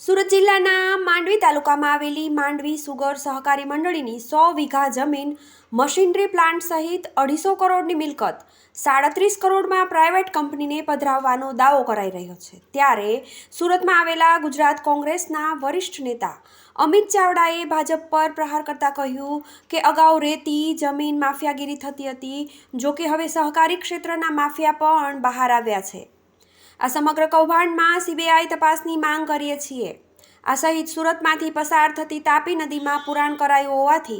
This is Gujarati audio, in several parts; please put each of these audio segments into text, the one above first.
સુરત જિલ્લાના માંડવી તાલુકામાં આવેલી માંડવી સુગર સહકારી મંડળીની સો વીઘા જમીન મશીનરી પ્લાન્ટ સહિત અઢીસો કરોડની મિલકત, સાડત્રીસ કરોડમાં પ્રાઇવેટ કંપનીને પધરાવવાનો દાવો કરાઈ રહ્યો છે. ત્યારે સુરતમાં આવેલા ગુજરાત કોંગ્રેસના વરિષ્ઠ નેતા અમિત ચાવડાએ ભાજપ પર પ્રહાર કરતા કહ્યું કે અગાઉ રેતી, જમીન માફિયાગીરી થતી હતી જો કે હવે સહકારી ક્ષેત્રના માફિયા પણ બહાર આવ્યા છે. આ સમગ્ર કૌભાંડમાં સીબીઆઈ તપાસની માંગ કરીએ છીએ. આ સહિત સુરતમાંથી પસાર થતી તાપી નદીમાં પુરાણ કરાયું હોવાથી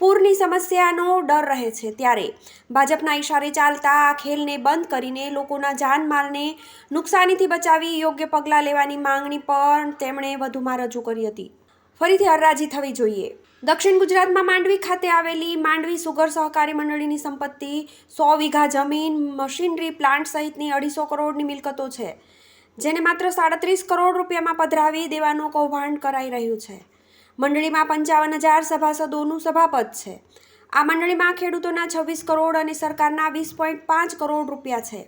પૂરની સમસ્યાનો ડર રહે છે ત્યારે ભાજપના ઈશારે ચાલતા આ ખેલને બંધ કરીને લોકોના જાનમાલને નુકસાનીથી બચાવી યોગ્ય પગલાં લેવાની માંગણી પણ તેમણે વધુમાં રજૂ કરી હતી. ફરીથી હરરાજી થવી જોઈએ. દક્ષિણ ગુજરાતમાં માંડવી ખાતે આવેલી માંડવી સુગર સહકારી મંડળીની સંપત્તિ, સો વીઘા જમીન, મશીનરી પ્લાન્ટ સહિતની અઢીસો કરોડની મિલકતો છે, જેને માત્ર સાડત્રીસ કરોડ રૂપિયામાં પધરાવી દેવાનું કૌભાંડ કરાઈ રહ્યું છે. મંડળીમાં પંચાવન હજાર સભાસદોનું સભાપદ છે. આ મંડળીમાં ખેડૂતોના છવ્વીસ કરોડ અને સરકારના વીસ પોઈન્ટ પાંચ કરોડ રૂપિયા છે.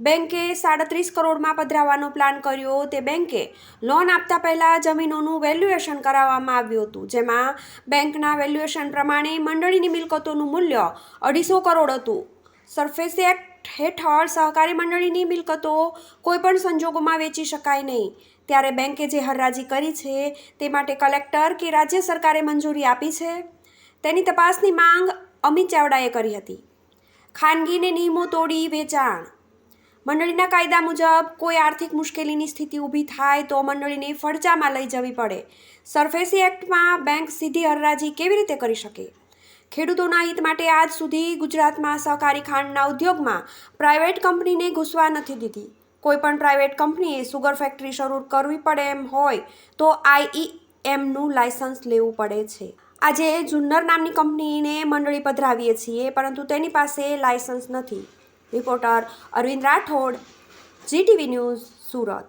બેંકે સાડત્રીસ કરોડમાં પધરાવવાનો પ્લાન કર્યો. તે બેંકે લોન આપતા પહેલાં જમીનોનું વેલ્યુએશન કરાવવામાં આવ્યું હતું, જેમાં બેંકના વેલ્યુએશન પ્રમાણે મંડળીની મિલકતોનું મૂલ્ય અઢીસો કરોડ હતું. સરફેસ એક્ટ હેઠળ સહકારી મંડળીની મિલકતો કોઈપણ સંજોગોમાં વેચી શકાય નહીં. ત્યારે બેંકે જે હરરાજી કરી છે તે માટે કલેક્ટર કે રાજ્ય સરકારે મંજૂરી આપી છે? તેની તપાસની માંગ અમિત ચાવડાએ કરી હતી. ખાનગીને નિયમો તોડી વેચાણ મંડળીના કાયદા મુજબ કોઈ આર્થિક મુશ્કેલીની સ્થિતિ ઊભી થાય તો મંડળીને ફડચામાં લઈ જવી પડે. સરફેસી એક્ટમાં બેંક સીધી હરરાજી કેવી રીતે કરી શકે? ખેડૂતોના હિત માટે આજ સુધી ગુજરાતમાં સહકારી ખાંડના ઉદ્યોગમાં પ્રાઇવેટ કંપનીને ઘૂસવા નથી દીધી. કોઈ પણ પ્રાઇવેટ કંપનીએ સુગર ફેક્ટરી શરૂ કરવી પડે એમ હોય તો આઈ એમનું લાયસન્સ લેવું પડે છે. આજે જુન્નર નામની કંપનીને મંડળી પધરાવીએ છીએ, પરંતુ તેની પાસે લાયસન્સ નથી. Reporter Arvind Rathod GTV news Surat.